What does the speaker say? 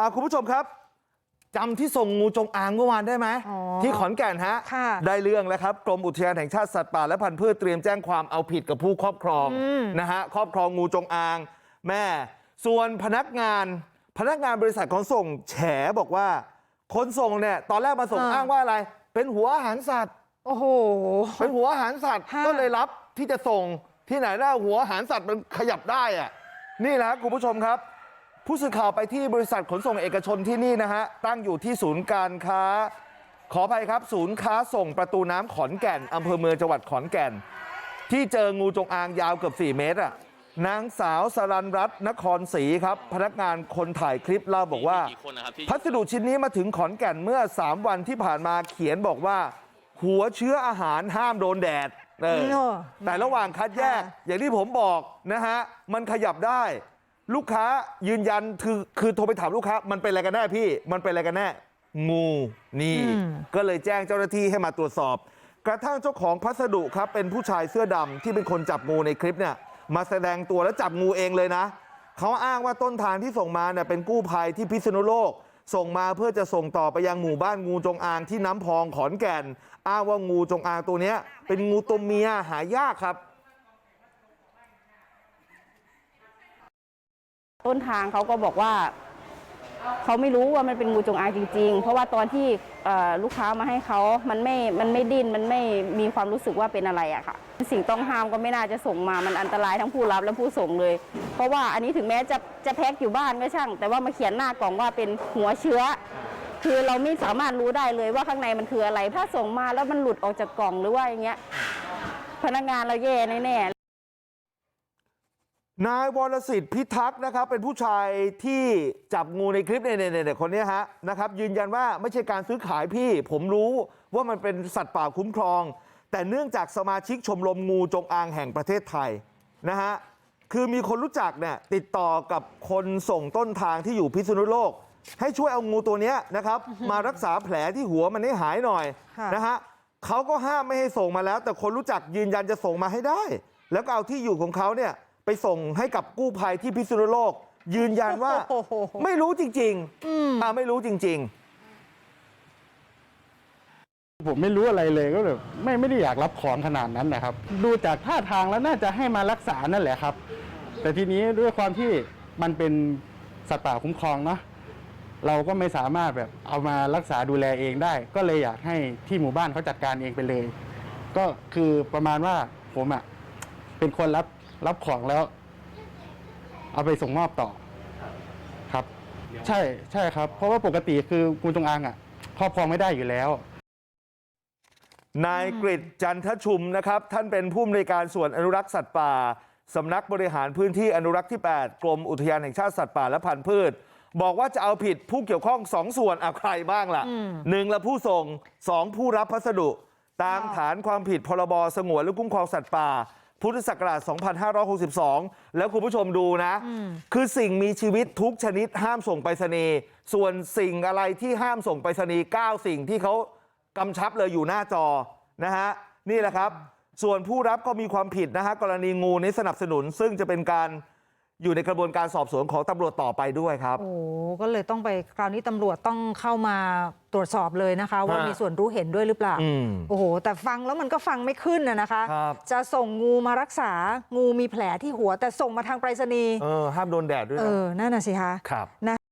อะคุณผู้ชมครับจำที่ส่งงูจงอางเมื่อวานได้ไหมอ๋อที่ขอนแก่นฮะค่ะได้เรื่องแล้วครับกรมอุทยานแห่งชาติสัตว์ป่าและพันธุ์พืชเตรียมแจ้งความเอาผิดกับผู้ครอบครองอืมนะฮะครอบครองงูจงอางแม่ส่วนพนักงานพนักงานบริษัทขนส่งแฉบอกว่าคนส่งเนี่ยตอนแรกมาส่งอ้างว่าอะไร เป็นหัวอาหารสัตว์โอ้โหเป็นหัวอาหารสัตว์ค่ะก็เลยรับที่จะส่งที่ไหนได้หัวอาหารสัตว์มันขยับได้อะนี่แหละครับคุณผู้ชมครับ ผู้สื่อข่าวไปที่บริษัทขนส่งเอกชนที่นี่นะฮะตั้งอยู่ที่ศูนย์การค้าขออภัยครับศูนย์ค้าส่งประตูน้ำขอนแก่นอำเภอเมืองจังหวัดขอนแก่นที่เจองูจงอางยาวเกือบ4เมตรอะนางสาวสรันรัตน์นครศรีครับพนักงานคนถ่ายคลิปเล่าบอกว่ามีกี่คนนะครับที่พัสดุชิ้นนี้มาถึงขอนแก่นเมื่อ 3 วันที่ผ่านมาเขียนบอกว่า หัวเชื้ออาหารห้ามโดนแดดเออเออแต่ระหว่างคัดแยกค่ะอย่างที่ผมบอกนะฮะมันขยับได้ ลูกค้ายืนยันคือคือโทรไปถามลูกค้ามันเป็นอะไรกันแน่พี่มันเป็นอะไรกันแน่งูนี่ก็เลยแจ้งเจ้าหน้าที่ให้มาตรวจสอบ กระทั่งเจ้าของพัสดุครับเป็นผู้ชายเสื้อดำที่เป็นคนจับงูในคลิปเนี่ยมาแสดงตัวแล้วจับงูเองเลยนะเขาอ้างว่าต้นทางที่ส่งมาเนี่ยเป็นกู้ภัยที่พิษณุโลก ส่งมาเพื่อจะส่งต่อไปยังหมู่บ้านงูจงอางที่น้ำพองขอนแก่น อ้างว่างูจงอางตัวเนี้ยเป็นงูตัวเมียหายากครับ ต้นทางเขาก็บอกว่าเขาไม่รู้ว่ามันเป็นงูจงอางจริง ๆ เพราะว่าตอนที่ลูกค้ามาให้เขามันไม่ มันไม่ดิ้น มันไม่มีความรู้สึกว่าเป็นอะไรอะค่ะ สิ่งต้องห้ามก็ไม่น่าจะส่งมา มันอันตรายทั้งผู้รับและผู้ส่งเลย เพราะว่าอันนี้ถึงแม้จะจะแพ็คอยู่บ้านก็ช่าง แต่ว่ามาเขียนหน้ากล่องว่าเป็นหัวเชื้อ คือเราไม่สามารถรู้ได้เลยว่าข้างในมันคืออะไร ถ้าส่งมาแล้วมันหลุดออกจากกล่องหรือว่าอย่างเงี้ย พนักงานเราแย่แน่ๆ นายวรสิทธิ์พิทักษ์นะครับเป็นผู้ชายที่จับงูในคลิปเนี่ยเนี่ยเนี่ยคนเนี้ยฮะนะครับยืนยันว่าไม่ใช่การซื้อขายพี่ผมรู้ว่ามันเป็นสัตว์ป่าคุ้มครองแต่เนื่องจากสมาชิกชมรมงูจงอางแห่งประเทศไทยนะฮะคือมีคนรู้จักเนี่ยติดต่อกับคนส่งต้นทางที่อยู่พิษณุโลกให้ช่วยเอางูตัวเนี้ยนะครับมารักษาแผลที่หัวมันให้หายหน่อยค่ะนะฮะเขาก็ห้ามไม่ให้ส่งมาแล้วแต่คนรู้จักยืนยันจะส่งมาให้ได้แล้วก็เอาที่อยู่ของเขาเนี่ย ไปส่งให้กับกู้ภัยที่พิษณุโลกยืนยันว่าโอ้โหไม่รู้จริงอืมๆอ่าไม่รู้จริงผมไม่รู้อะไรเลยก็แบบไม่ไม่ได้อยากรับของขนาดนั้นนะครับ ดูจากท่าทางแล้วน่าจะให้มารักษานั่นแหละครับ แต่ทีนี้ด้วยความที่มันเป็นสัตว์ป่าคุ้มครองเนาะเราก็ไม่สามารถแบบเอามารักษาดูแลเองได้ ก็เลยอยากให้ที่หมู่บ้านเขาจัดการเองไปเลย ก็คือประมาณว่าผมอะ่ะเป็นคนรับ รับของแล้ว เอาไปส่งมอบต่อครับ ใช่ใช่ครับ เพราะว่าปกติคืองูจงอางอะ่ะครอบครองไม่ได้อยู่แล้วๆนายกฤษจันทชุมนะครับ ท่านเป็นผู้อำนวยการส่วนอนุรักษ์สัตว์ป่าสำนักบริหารพื้นที่อนุรักษ์ที่ 8 กรมอุทยานแห่งชาติสัตว์ป่าและพันธุ์พืช บอกว่าจะเอาผิดผู้เกี่ยวข้องสองส่วนเอาใครบ้างล่ะอืมหนึ่งละผู้ส่งสองผู้รับพัสดุ ตามค่ะฐานความผิดพรบสงวนและคุ้มครองสัตว์ป่า พุทธศักราช2562 แล้วคุณผู้ชมดูนะ คือสิ่งมีชีวิตทุกชนิดห้ามส่งไปรษณีย์ส่วนสิ่งอะไรที่ห้ามส่งไปรษณีย์9สิ่งที่เขากำชับเลยอยู่หน้าจอนะฮะนี่แหละครับ ส่วนผู้รับก็มีความผิดนะฮะกรณีงูนี้สนับสนุนซึ่งจะเป็นการ อยู่ในกระบวนการสอบสวนของตำรวจต่อไปด้วยครับโอ้ก็เลยต้องไปคราวนี้ตำรวจต้องเข้ามาตรวจสอบเลยนะคะ ว่าฮะมีส่วนรู้เห็นด้วยหรือเปล่าอืมโอ้โหแต่ฟังแล้วมันก็ฟังไม่ขึ้นนะนะคะครับจะส่งงูมารักษางูมีแผลที่หัวแต่ส่งมาทางไปรษณีย์เออห้ามโดนแดดด้วยเอนะอนั่นน่ะสิคะครับนะ